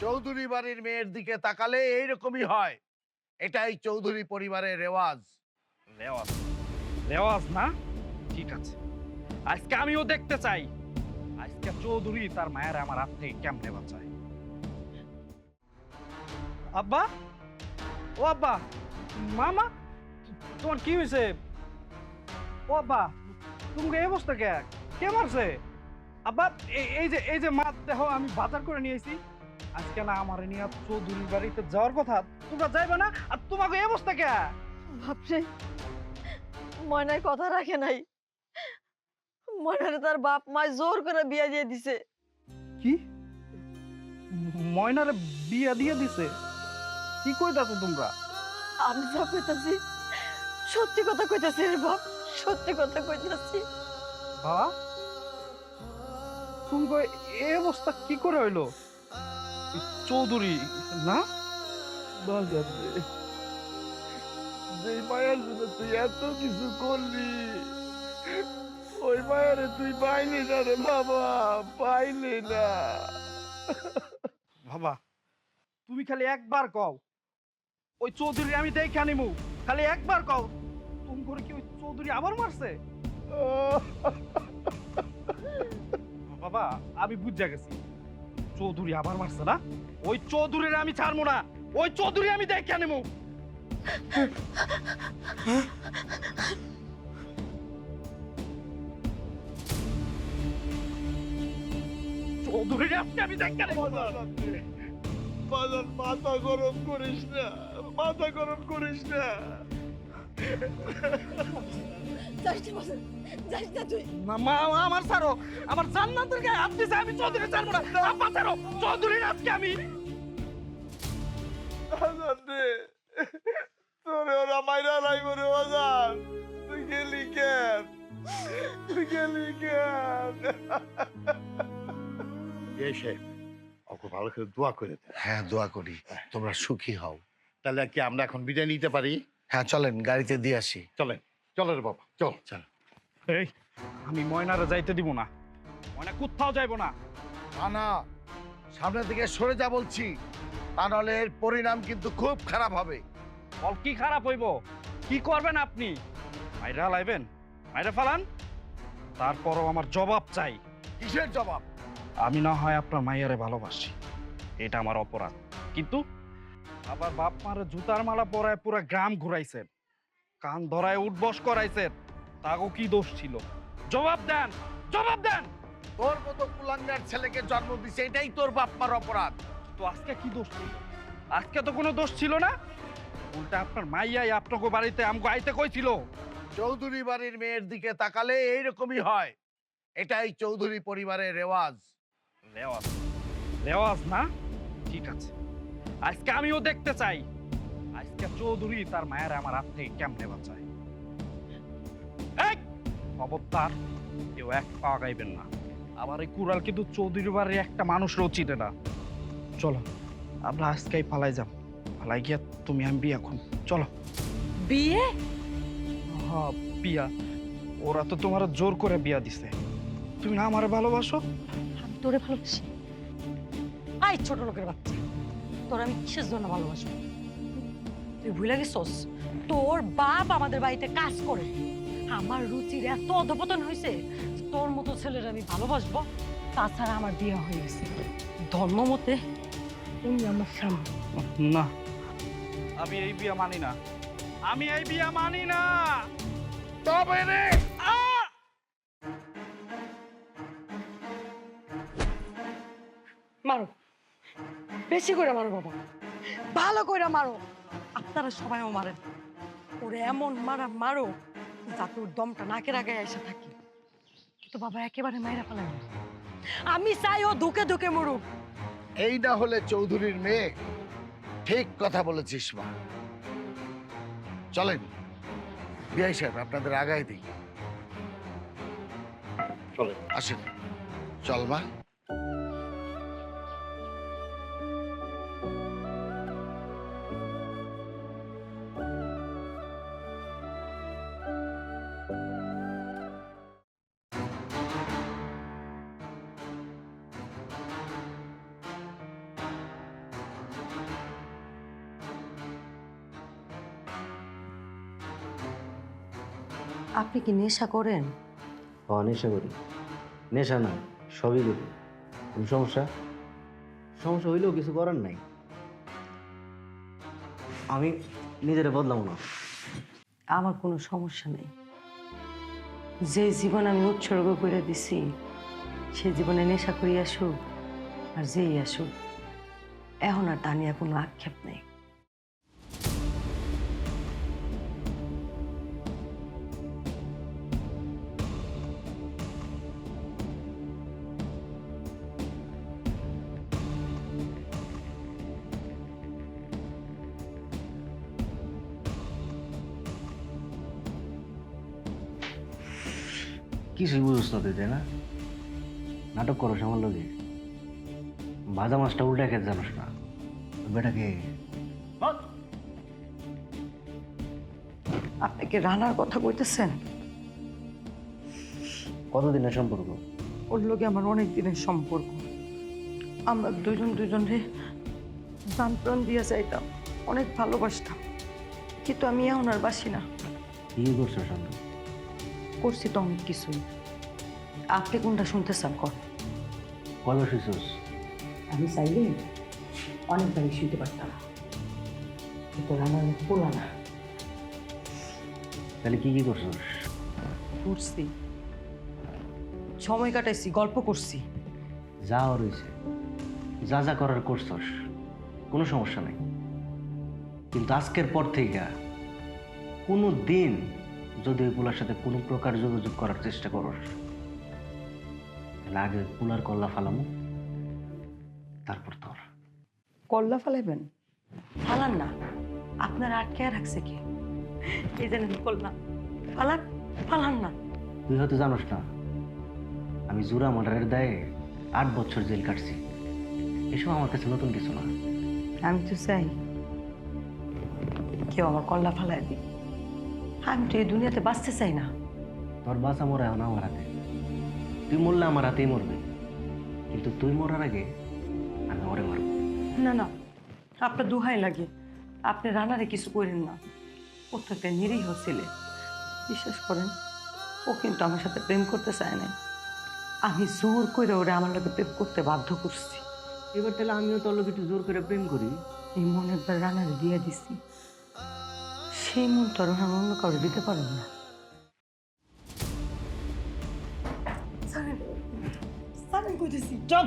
চৌধুরী বাড়ির মেয়ের দিকে তাকালে এইরকমই হয়। এটাই চৌধুরী পরিবারের রেওয়াজ। রেওয়াজ। রেওয়াজ না? ঠিক আছে। আজকে আমিও দেখতে চাই। আজকে চৌধুরী তার মায়ের আমার হাত থেকে কেমনে বাঁচায়। আব্বা? ও আব্বা! মামা? তোমার কি হয়েছে? ও আব্বা, তুমি এই অবস্থা কে? কে মারছে? আব্বা এই- যে, এই যে মাছ দেখো আমি বাজার করে নিয়ে এসেছি আজকে না আমার নিয়ে চৌধুরীর বাড়িতে যাওয়ার কথা তোমরা যাইবে না? আর তোমাকে এই অবস্থা কে? বাপরে ময়নার কথা রাখে নাই। ময়নারে তার বাপ মা জোর করে বিয়া দিয়ে দিছে। কি? ময়নারে বিয়া দিয়ে দিছে? কি কইতাছো তোমরা? আমি যা কইতাছি সত্যি কথা কইতাছি রে বাপ সত্যি কথা কইতাছি। বাবা তুমি এই অবস্থা কি করে হইল? চৌধুরী না? যে মায়ের জন্য তুই এত কিছু করলি। ওই মায়ের তুই পাইলি না রে বাবা পাইলি না। বাবা তুমি খালি একবার কও ওই চৌধুরী আমি দেখে আনিমু। খালি একবার কও তুমি করে কি ওই চৌধুরী আবার মারছে? বাবা আমি বুঝে গেছি। চৌধুরী আবার মারছে না ওই চৌধুরীর আমি ছাড়বো না ওই চৌধুরী আমি দেখে আজকে আমি দেখে বাজার মাথা গরম করিস না মাথা গরম করিস না মা মা আমার ছাড়ো। আমার জান্নাতের গায়ে হাত আমি চৌধুরী ছাড়বো না। আব্বা ছাড়ো চৌধুরীর আজকে আমি। তোরে ওরা মাইরা নাই করে বাজার তুই গেলি কেন? তুই গেলি কেন? এসে ওকে ভালো করে দোয়া করে হ্যাঁ দোয়া করি। তোমরা সুখী হও। তাহলে কি আমরা এখন বিদায় নিতে পারি? হ্যাঁ চলেন গাড়িতে দিয়ে আসি। চলেন। চলো রে বাবা চল। চল। এই আমি ময়নারে যাইতে দিব না। ময়না কোথাও যাইবো না। না না সামনে থেকে সরে যা বলছি। তা নাহলে এর পরিণাম কিন্তু খুব খারাপ হবে। ফল কি খারাপ হইব? কি করবেন আপনি? মাইরা লাইবেন? মাইরা ফালান? তারপরও আমার জবাব চাই। কিসের জবাব? আমি না হয় আপনার মাইয়ারে ভালোবাসি। এটা আমার অপরাধ। কিন্তু আবার বাপ মারে জুতার মালা পরায় পুরা গ্রাম ঘুরাইছেন কান ধরায় উঠবস করাইছেন তাগো কি দোষ ছিল? জবাব দেন জবাব দেন। তোর মতো কুলাঙ্গার ছেলেকে জন্ম দিছে এটাই তোর বাপ মার অপরাধ। তো আজকে কি দোষ ছিল? আজকে তো কোনো দোষ ছিল না? উল্টা আপনার মাইয়াই আপনাকে বাড়িতে আমগো আইতে কইছিল। চৌধুরী বাড়ির মেয়ের দিকে তাকালে এইরকমই হয়। এটাই চৌধুরী পরিবারের রেওয়াজ। রেওয়াজ। রেওয়াজ না? ঠিক আছে। আজকে আমিও দেখতে চাই। আজকে চৌধুরী তার মায়ের আমার হাত থেকে কেমনে বাঁচায়? খবরদার কেউ এক পা গাইবেন না। আবার এই কুড়াল কিন্তু চৌধুরী বাড়ির একটা মানুষও চিনে না। চলো আমরা আজকেই পালাই যাম। পালাই গিয়া তুমি আমি বিয়া খুন চলো। বিয়ে? হ্যাঁ বিয়া। ওরা তো তোমার জোর করে বিয়া দিছে। তুমি না আমার ভালোবাসো? আমি তোরে ভালোবাসি। আই ছোট লোকের বাচ্চা। তোর আমি কিসের জন্য ভালোবাসবো? তুই ভুলে গেছস? তোর বাপ আমাদের বাড়িতে কাজ করে। আমার রুচির এত অধপতন হয়েছে তোর মতো ছেলের আমি ভালোবাসবো। তাছাড়া আমার বিয়ে হয়ে গেছে। ধর্ম মতে তুমি আমার স্বামী। না, আমি এই বিয়া মানি না। আমি এই বিয়া মানি না। তবে রে বেশি করে মারো বাবা। ভালো করে মারো। আপনারা সবাইও মারেন। ওরে এমন মারা মারো যাতে ওর দমটা নাকের আগে এসে থাকে। কিন্তু বাবা একেবারে মাইরা ফেলেন আমি চাই ও ধুকে ধুকে মরুক। এই না হলে চৌধুরীর মেয়ে ঠিক কথা বলেছিস মা। চলেন বিআই সাহেব আপনাদের আগায় দিই। চলেন। আসেন। চল মা। আপনি কি নেশা করেন? হ নেশা করি। নেশা না সবই করি। কোন সমস্যা? সমস্যা হইলেও কিছু করার নাই। আমি নিজেরা বদলাম না। আমার কোনো সমস্যা নেই। যে জীবন আমি উৎসর্গ করে দিছি সে জীবনে নেশা করি আসুক আর যেই আসুক এখন আর তা নিয়ে কোনো আক্ষেপ নেই। কিছুই বুঝছ না তুই তাই না? নাটক করো আমার লগে। ভাজা মাছটা উল্টে খেতে জানোস না। বেটাকে আপনি কি রানার কথা কইতেছেন? কতদিনের সম্পর্ক? ওর লোকে আমার অনেক দিনের সম্পর্ক। আমরা দুজন দুজনে প্রাণ প্রাণ দিয়ে যাইতাম অনেক ভালোবাসতাম। কিন্তু আমি এখন আর বাসি না। কি করছ সঙ্গে করছি তো অনেক কিছুই। আপনি কোনটা শুনতে চান কর কয়বার শুইছস আমি চাইলে অনেকবারই শুনতে পারতাম। কিন্তু মুখ পোলা না। তাহলে কি কি করছস? করছি। সময় কাটাইছি গল্প করছি। যা রয়েছে যা যা করার করছস কোনো সমস্যা নাই। কিন্তু আজকের পর থেকে কোনো দিন যদি ওই পোলার সাথে কোনো প্রকার যোগাযোগ করার চেষ্টা করস তাহলে আগে ওই পোলার কল্লা ফালামো তারপর তোর। কল্লা ফালাইবেন? ফালান না। আপনার আটকে রাখছে কি? এই জানেন কল্লা? ফালান ফালান না। তুই হয়তো জানোস না আমি জুরা মার্ডারের দায়ে আট বছর জেল কাটছি। এসব আমার কাছে নতুন কিছু না। আমি তো চাই কেউ আমার কল্লা ফালাই দিই আমি তো এই দুনিয়াতে বাঁচতে চাই না। তোর বাসা মরা এখন আমার হাতে। তুই মরলে আমার হাতেই মরবে। কিন্তু তুই মরার আগে আমি ওরে মারব। না না আপনার দুহাই লাগে। আপনি রানারে কিছু করেন না। ও তো একটা নিরীহ ছেলে। বিশ্বাস করেন ও কিন্তু আমার সাথে প্রেম করতে চায় না আমি জোর করে ওরে আমার লোকে প্রেম করতে বাধ্য করছি। এবার তাহলে আমিও তোর লোক একটু জোর করে প্রেম করি। এই মন একবার রানারে দিয়ে দিছি। সেই মন তরুণ আমি অন্য কাউকে দিতে পারব না। সারেন কইতেছি চল।